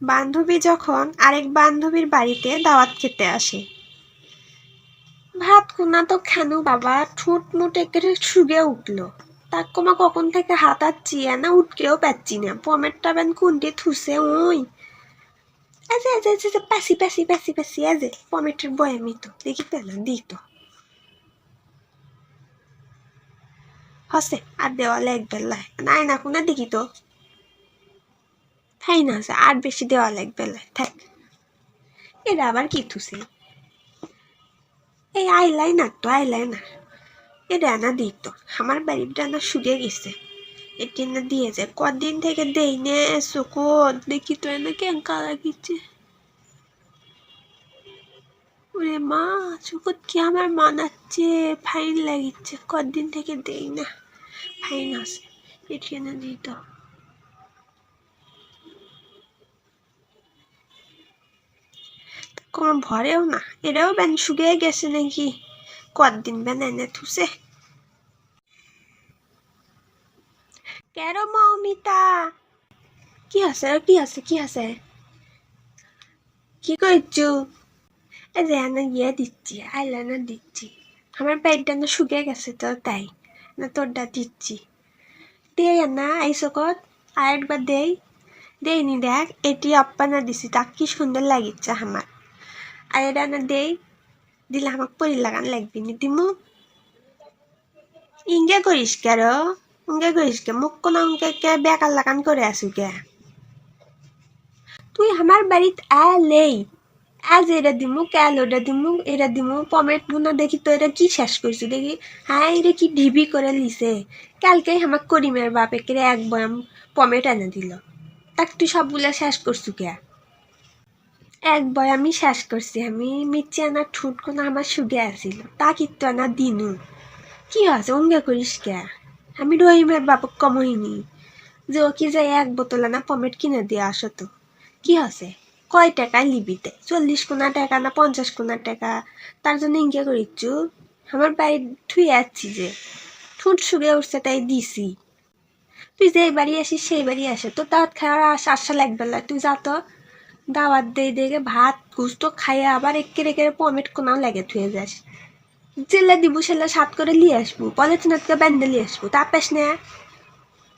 বান্ধবী যখন আরেক বান্ধবীর বাড়িতে দাওয়াত খেতে আসে। ভাত কোনা তো খানু বাবা ঠোঁট মুট একেবারে শুগে উঠল। তার কমা কখন থেকে হাতাচ্ছি না উঠকেও পাচ্ছি না। পমেরটা বেন কুন্ডে থুসে, ওই। আজে আজে আজে পাসি পাসি পাসি পাসি, আজে। পমেটের বয়ামি তো দেখি পেলাম দিই হসে, আর দেওয়া লাগবে নাই না, কোনা দেখি তো তাই না আর বেশি দেওয়া লাগবে লাই থাক। এটা আবার কি থুসে? এই আইলাইনার তো, আইলাইনার। এ ডানা দিই তো আমার বাড়ির ডানা শুকিয়ে গেছে। এটি না দিয়েছে, কদিন থেকে দেই নে সুকত দেখি তো এনে কেঙ্কা লাগিছে। ওরে মা সুকত কি আমার মানাচ্ছে? ফাইন লাগিচ্ছে, কদিন থেকে দেই না, ফাইন আছে এটি না দিই তো কোনো ভরেও না। এরাও ব্যান শুকিয়ে গেছে নাকি? কদিন ব্যান এনে থুসে? কেন মৌমিতা কি আছে? কি আছে? কি আছে? কি যে এনে ইয়ে দিচ্ছি আইলাইনার দিচ্ছি। আমার পেটটা না শুকিয়ে গেছে তো তাই না তোরটা দিচ্ছি। দেই না আর একবার দেই। দেইনি দেখ, এটি আপ্পানা দিছি তা কি সুন্দর লাগিচ্ছে আমার। আর এটা না, দেই। দিলে আমাকে পরি লাগান লাগবি নি, দিমু। ইঙ্গে করিস কে রো? ইঙ্গে করিস কে? মুখ কোন অঙ্কে কে বেকার লাগান করে আসু কে? তুই আমার বাড়িতে আলেই আজ এটা দিমু ক্যাল ওটা দিমু এটা দিমু, পমেট গুনা দেখি তো এটা কি শেষ করছি, দেখি। হ্যাঁ এটা কি ঢিবি করে লিছে। কালকেই আমার করিমের বাপে কেড়ে এক বয়াম পমেট এনে দিল। তাক, তুই সবগুলা শেষ করছু কে? এক বয় আমি শেষ করছি। আমি মিচ্ছি আনার ঠুট কোনো আমার সুগে আসিল তা কিন্তু আনা দিনু। কি আছে অঙ্গে করিস কে? আমি রহিমের বাপক কমইনি যে ও কি যায় এক বোতল আনা পমেট কিনে দিয়ে আসো তো। কি আছে কয় টাকায় লিবিতে চল্লিশ কোনা টাকা না পঞ্চাশ কোনা টাকা? তার জন্য ইঙ্গে করিচ্ছু? আমার বাড়ি থুই যাচ্ছি যে। ঠুট সুগে উঠছে তাই দিছি। তুই যেই বাড়ি আসিস সেই বাড়ি আসে। তো দাওয়াত খাওয়ার আশা লাগবে তুই যা তো। দাওয়াত দিয়ে দেখে ভাত, গুস্ত খাইয়ে আবার একে রেখে পমেট কোনাও লাগে থুয়ে যাস। জেলে দিব সেলে সাত করে নিয়ে আসব পলিথিনকে বেঁধে নিয়ে আসব তাপাস না।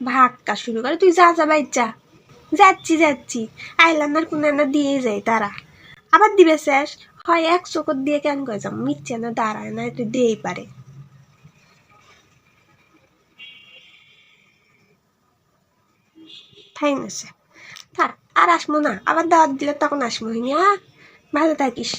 ভাগকা শুরু করে, তুই যা যা, বাইর যা। যাচ্ছি যাচ্ছি আইলান্ডার কোনো দিয়ে যায় তারা। আবার দিবে শেষ, হয় এক চোখর দিয়ে কেন করে যাম মিথ্যে না, দাঁড়ায় না, তুই দিয়েই পারে। তাই না সে থাক আর আসব না। আবার দাওয়াত দিলে তখন আসব হ্যাঁ? ভালো থাকিস।